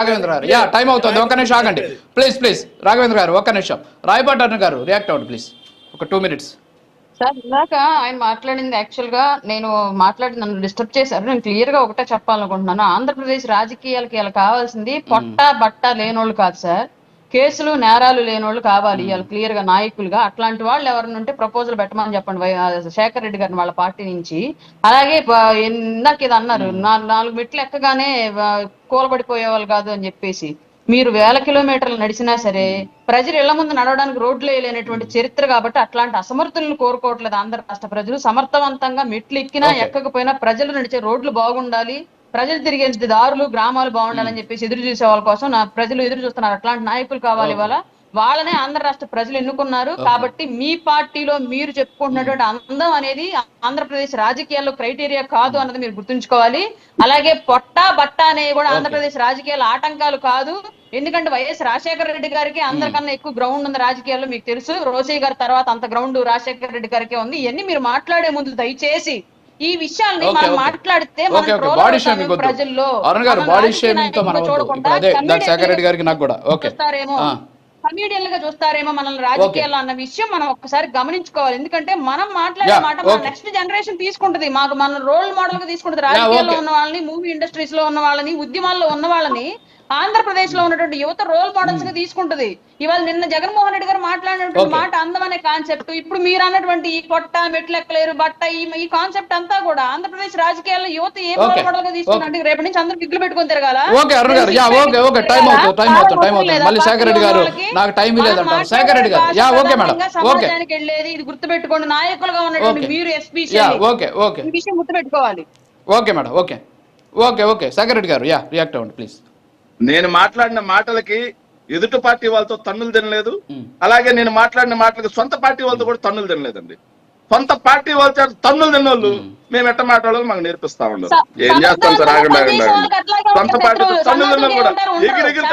రాఘవేంద్ర గారు. Yeah time అవుతుంది. ఒక్క నిమిషం ఆగండి. ప్లీజ్ ప్లీజ్ రాఘవేంద్ర గారు ఒక్క నిమిషం. రాయపాటన్ గారు రియాక్ట్ అవ్వండి ప్లీజ్ ఒక టూ మినిట్స్ సార్ ఇందాక ఆయన మాట్లాడింది యాక్చువల్గా నేను మాట్లాడి నన్ను డిస్టర్బ్ చేశారు. నేను క్లియర్గా ఒకటే చెప్పాలనుకుంటున్నాను. ఆంధ్రప్రదేశ్ రాజకీయాలకి ఇలా కావాల్సింది పొట్ట బట్ట లేనోళ్ళు కాదు సార్. కేసులు నేరాలు లేనోళ్ళు కావాలి. వాళ్ళు క్లియర్గా నాయకులుగా అట్లాంటి వాళ్ళు ఎవరైనా ఉంటే ప్రపోజల్ పెట్టమని చెప్పండి. శేఖర్ రెడ్డి గారిని వాళ్ళ పార్టీ నుంచి. అలాగే ఇందాక ఇది అన్నారు. నాలుగు మెట్లు ఎక్కగానే కూలబడిపోయే వాళ్ళు కాదు అని చెప్పేసి. మీరు వేల కిలోమీటర్లు నడిచినా సరే ప్రజలు ఇళ్ళ ముందు నడవడానికి రోడ్లు వేయలేనటువంటి చరిత్ర కాబట్టి అట్లాంటి అసమర్థులను కోరుకోవట్లేదు ఆంధ్ర రాష్ట్ర ప్రజలు. సమర్థవంతంగా మెట్లు ఎక్కినా. ఎక్కకపోయినా ప్రజలు నడిచే రోడ్లు బాగుండాలి. ప్రజలు తిరిగే దారులు గ్రామాలు బాగుండాలని చెప్పేసి ఎదురు చూసే వాళ్ళ కోసం నా ప్రజలు ఎదురు చూస్తున్నారు. అట్లాంటి నాయకులు కావాలి ఇవాళ. వాళ్ళనే ఆంధ్ర రాష్ట్ర ప్రజలు ఎన్నుకున్నారు. కాబట్టి మీ పార్టీలో మీరు చెప్పుకుంటున్నటువంటి అందం అనేది ఆంధ్రప్రదేశ్ రాజకీయాల్లో క్రైటీరియా కాదు అన్నది మీరు గుర్తుంచుకోవాలి. అలాగే పొట్ట బట్ట అనేవి కూడా ఆంధ్రప్రదేశ్ రాజకీయాల ఆటంకాలు కాదు. ఎందుకంటే వైఎస్ రాజశేఖర రెడ్డి గారికి అందరికన్నా ఎక్కువ గ్రౌండ్ ఉంది రాజకీయాల్లో మీకు తెలుసు. రోసయ్య గారి తర్వాత అంత గ్రౌండ్ రాజశేఖర రెడ్డి గారికి ఉంది. ఇవన్నీ మీరు మాట్లాడే ముందు దయచేసి ఈ విషయాల్ని మనం. మాట్లాడితే మనం ఓకే. బాడీ షేమింగ్ ప్రజల్లో అరుణ్ గారు బాడీ షేమింగ్తో మనం ఇప్పుడు అదే దాని comedian శేఖర్ రెడ్డి గారికి నాకు కూడా. ఓకే. కమీడియన్గా చూస్తారేమో మనల్ని రాజకీయాల్లో అన్న విషయం మనం ఒక్కసారి గమనించుకోవాలి. ఎందుకంటే మనం మాట్లాడే మాట మన. నెక్స్ట్ జనరేషన్ తీసుకుంటది. మాకు మన రోల్ మోడల్గా తీసుకుంటది రాజకీయాల్లో. ఉన్న వాళ్ళని మూవీ ఇండస్ట్రీస్లో ఉన్న వాళ్ళని ఉద్యమాల్లో ఉన్న వాళ్ళని ఆంధ్రప్రదేశ్లో ఉన్నటువంటి యువత రోల్ మోడల్స్గా తీసుకుంటది. ఇవాళ నిన్న జగన్మోహన్ రెడ్డి గారు మాట్లాడినటువంటి. మాట అందం అనే కాన్సెప్ట్ ఇప్పుడు మీరు అన్నటువంటి ఈ పొట్ట మెట్లెక్కలేరు బట్ట ఈ కాన్సెప్ట్ అంతా కూడా ఆంధ్రప్రదేశ్ రాజకీయాల్లో యువత ఏ రోల్. మోడల్గా తీసుకుంటే రేపటి నుంచి అందరూ దిగులు పెట్టుకొని తిరగాల? ఓకే అరుణ్ గారు. యా ఓకే ఓకే టైం అవుతుంది టైం అవుతుంది టైం అవుతుంది. మళ్ళీ శేఖర్ రెడ్డి గారు నాకు టైం లేదంటారు శేఖర్ రెడ్డి గారు. యా ఓకే మేడం ఓకే వెళ్ళేది ఇది గుర్తుపెట్టుకోండి. నాయకులుగా ఉన్నటువంటి. మీరు ఎస్పెషల్లీ ఓకే ఓకే ఈ విషయం గుర్తుపెట్టుకోవాలి. Okay madam okay okay okay Shekhar Reddy గారు. యా రియాక్ట్ అవ్వండి ప్లీజ్ నేను మాట్లాడిన మాటలకి ఎదుటి పార్టీ వాళ్ళతో తన్నులు తినలేదు. అలాగే నేను మాట్లాడిన మాటలకి సొంత పార్టీ వాళ్ళతో కూడా తన్నులు తినలేదండి. సొంత పార్టీ వాళ్ళతో తన్నులు తిన్నోళ్ళు మేము ఎట్ట మాట్లాడాలో మాకు నేర్పిస్తా ఉన్నారు. స- ఏం చేస్తాం సార్ ఆగండి సొంత. పార్టీతో శత్రువులు, తన్నులు తిన్న కూడా ఎగిరి ఎగిరి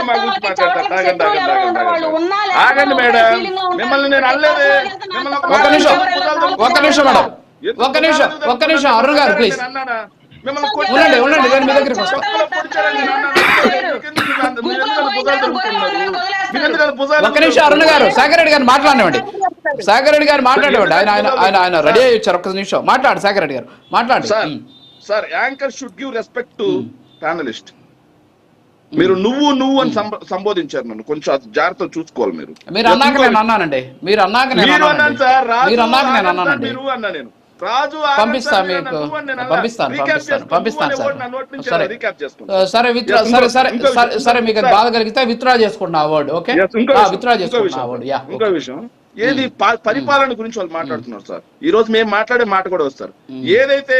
మా గురించి మాట్లాడతారు ఆగండి ఆగండి వాళ్ళు ఆగండి ఆగండి ఒకే మేడం. మిమ్మల్ని నేను అనలేదే. మిమ్మల్ని ఒక ఒక్క నిమిషం ఒక్క నిమిషం మేడం ఒక్క నిమిషం ఒక్క నిమిషం అరుణ్ గారు ప్లీజ్. ఉండండి, ఉండండి, నేను మీ. ఒక్క నిమిషం అరుణ్ గారు రెడ్డి గారు మాట్లాడనివ్వండి. శేఖర్ రెడ్డి గారు మాట్లాడేవాడి ఆయన ఆయన ఆయన ఆయన రెడీ అయ్యి వచ్చారు. ఒక్క నిమిషం. మాట్లాడు శేఖర్ రెడ్డి గారు. మాట్లాడు. Sir sir anchor should give respect to panelist మీరు నువ్వు నువ్వు అని సంబ- సంబోధించారు నన్ను. కొంచెం జాగ్రత్త చూసుకోవాలి మీరు. మీరు అన్నాక నేను అన్నానండి. మీరు అన్నాక నేను మీరు అన్నాను సార్ మీరు అన్నాక నేను అన్నానండి. మీరు అన్నా నేను. రాజు పంపిస్తా మీకు. పంపిస్తాను, పంపిస్తాను, పంపిస్తాను సార్. సరే. సరే విత్డ్రా సరే సరే సరే మీకు. బాధ కలిగితే విత్డ్రా చేసుకుంటున్నా అవార్డు ఓకే విత్డ్రా చేసుకుంటున్నా అవార్డు యా ఇంకో విషయం. ఏది ప- పరిపాలన గురించి వాళ్ళు మాట్లాడుతున్నారు సార్. ఈ రోజు మేము మాట్లాడే మాట కూడా వస్తారు ఏదైతే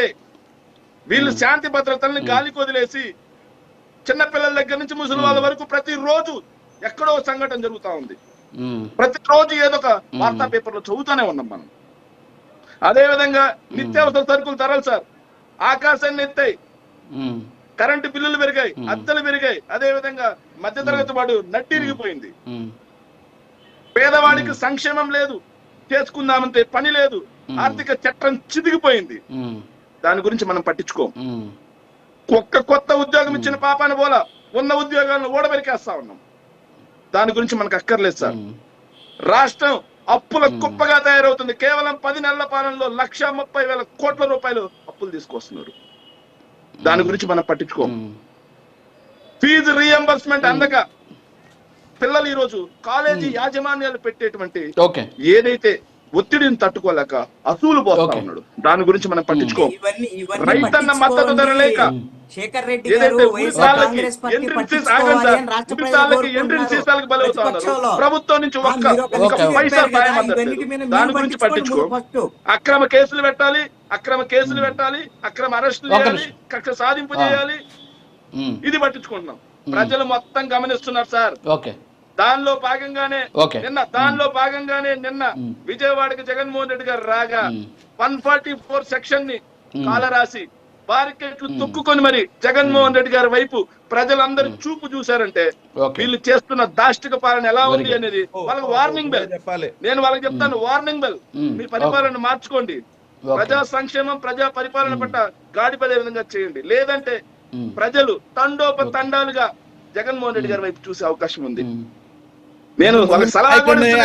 వీళ్ళు శాంతి భద్రతల్ని గాలికి వదిలేసి చిన్న పిల్లల దగ్గర నుంచి ముసలి వాళ్ళ వరకు ప్రతి రోజు ఎక్కడో సంఘటన జరుగుతా ఉంది. ప్రతి రోజు ఏదో ఒక వార్తా పేపర్లో చదువుతూనే ఉన్నాం మనం. అదే విధంగా నిత్యావసర సరుకులు ధరలు సార్. ఆకాశాన్ని ఎత్తాయి. కరెంటు బిల్లులు పెరిగాయి అద్దెలు పెరిగాయి. అదే విధంగా మధ్యతరగతి వాడు నట్టిరిగిపోయింది పేదవాడికి సంక్షేమం లేదు చేసుకుందామంటే పని లేదు ఆర్థిక చట్టం చిదిగిపోయింది. దాని గురించి మనం పట్టించుకోం. ఒక్క కొత్త ఉద్యోగం ఇచ్చిన పాపాన పోలా ఉన్న ఉద్యోగాలను ఓడబెరికేస్తా ఉన్నాం. దాని గురించి మనకు అక్కర్లేదు సార్. రాష్ట్రం అప్పుల కుప్పగా తయారవుతుంది. కేవలం పది నెలల పాలనలో లక్ష ముప్పై వేల కోట్ల రూపాయలు అప్పులు తీసుకొస్తున్నారు దాని గురించి మనం పట్టించుకోం. ఫీజు రీఎంబర్స్మెంట్ అందక పిల్లలు ఈ రోజు కాలేజీ యాజమాన్యాలు పెట్టేటువంటి ఓకే. ఏదైతే ఒత్తిడిని తట్టుకోలేక అసూలు పోస్తా Okay. ఉన్నాడు. దాని గురించి మనం పట్టించుకోం. ఇవన్నీ ఇవన్నీ రైతన్న మద్దతు ధర లేక. శేఖర్ రెడ్డి గారు కాంగ్రెస్ పార్టీ. ప్రభుత్వం నుంచి ఒక్క ఒక్క పైసా దాని గురించి పట్టించుకో. అక్రమ కేసులు పెట్టాలి అక్రమ కేసులు పెట్టాలి అక్రమ అరెస్టులు చేయాలి. కక్ష సాధింపు. చేయాలి. ఇది పట్టించుకుంటున్నాం. ప్రజలు మొత్తం గమనిస్తున్నారు సార్. ఓకే. దానిలో భాగంగానే. నిన్న దానిలో భాగంగానే నిన్న విజయవాడకి జగన్మోహన్ రెడ్డి గారు రాగా వన్ ఫార్టీ ఫోర్ సెక్షన్ని కాలరాసి బారికేట్లు తొక్కుకొని మరి జగన్మోహన్ రెడ్డి గారి వైపు ప్రజలందరూ చూపు చూశారంటే ఓకే. వీళ్ళు చేస్తున్న దాష్టిక పాలన ఎలా ఉంది అనేది వాళ్ళకి వార్నింగ్ బెల్. చెప్పాలి. నేను వాళ్ళకి చెప్తాను వార్నింగ్ బెల్. మీ పరిపాలన మార్చుకోండి. ప్రజా సంక్షేమం ప్రజా పరిపాలన పట్ల గాడిపడే విధంగా చేయండి. లేదంటే. ప్రజలు తండోప తండాలుగా జగన్మోహన్ రెడ్డి గారి వైపు చూసే అవకాశం ఉంది. నేను వాళ్ళకి సలహా.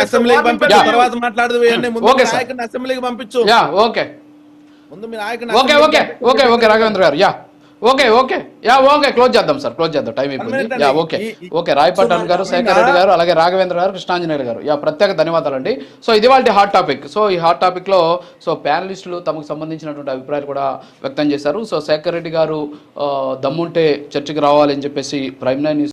అసెంబ్లీకి పంపించు. తర్వాత మాట్లాడదు అసెంబ్లీకి పంపించు. యా ఓకే ఓకే అసెంబ్లీకి ఓకే పంపించు. ఓకే ఓకే రాఘవేంద్ర గారు yeah. Okay okay yeah okay close చేద్దాం సార్ క్లోజ్ చేద్దాం టైం అయిపోయింది. యా అండి. ఓకే ఓకే రాయపట్నం గారు శేఖర్ రెడ్డి గారు అలాగే రాఘవేంద్ర గారు కృష్ణాంజనేయులు గారు. యా ప్రత్యేక ధన్యవాదాలండి. సో ఇది వాళ్ళ హాట్ టాపిక్ సో ఈ హాట్ టాపిక్లో సో ప్యానలిస్టులు తమకు సంబంధించినటువంటి అభిప్రాయాలు కూడా వ్యక్తం చేశారు. సో శేఖర్ రెడ్డి గారు దమ్ముంటే చర్చకి రావాలి అని చెప్పేసి ప్రైమ్ నైన్